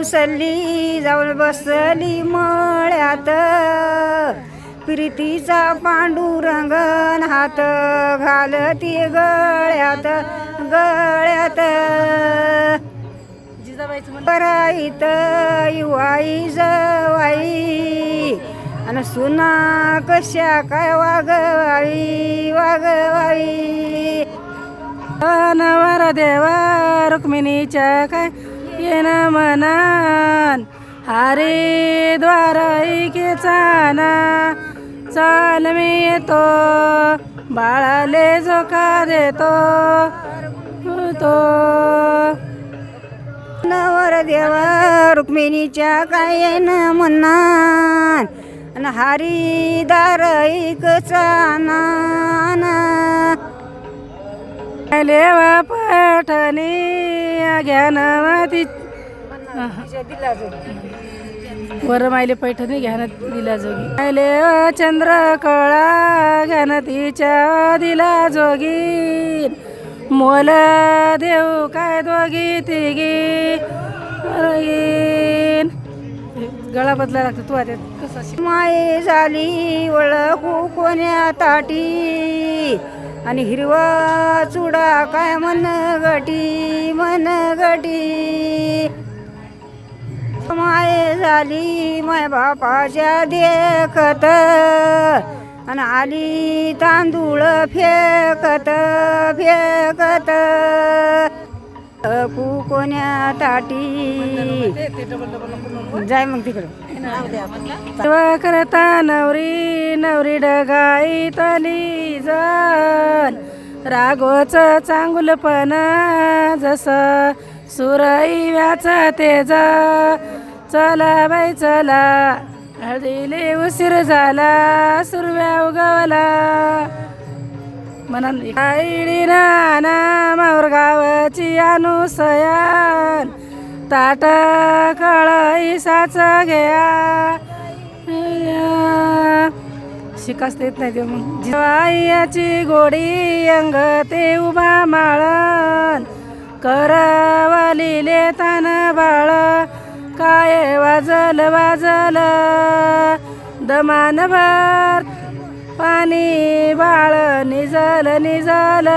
उसली जाऊन बसली मळ्यात. प्रीतीचा पांडुरंगन हात घालती गळ्यात गळ्यात. कराईत युवाई जवाई आणि सुना कशा काय वागवावी वागवावी नवर देवा रुक्मिणीच्या काय येन मनान. हरे द्वार चाना चाल मी येतो. बाळाले झोका देतो. तो. नवर देवा रुक्मिणीच्या काय न मनान. आणि हरी दार चाना लेवा पठणी घ्यानवाती वर मायले पैठणी घ्यान दिला जोगी. लेवा चंद्र कळा घ्यान तिच्या दिला जोगी. मोल देऊ काय दोगी तिघी गळा बदला लागतो तू आता. कसं माये झाली ओळखू कोण्या ताटी. आणि हिरवा चुडा काय मन गटी मन गटी. माय झाली माय बापाच्या देखत आणि आली तांदूळ फेकत फेकत. कू कोण्या ताटी? जाय मग तिकडं. करता नवरी नवरी डगाई तली जन रागोच चांगुलपण जस सुरई व्याच तेज. चला बाई चला. हळदीले उशीर झाला सुरव्या उगवला. म्हणून आईडी नाना मावर गावाची अनुसयान ताट कळईसाच घ्या. शिकास देत नाही ते मग गोडी अंग ते उभा माळण. करवलीले तान बाळ काय वाजल वाजल. दमान भर पाणी बाळ निजल निजल.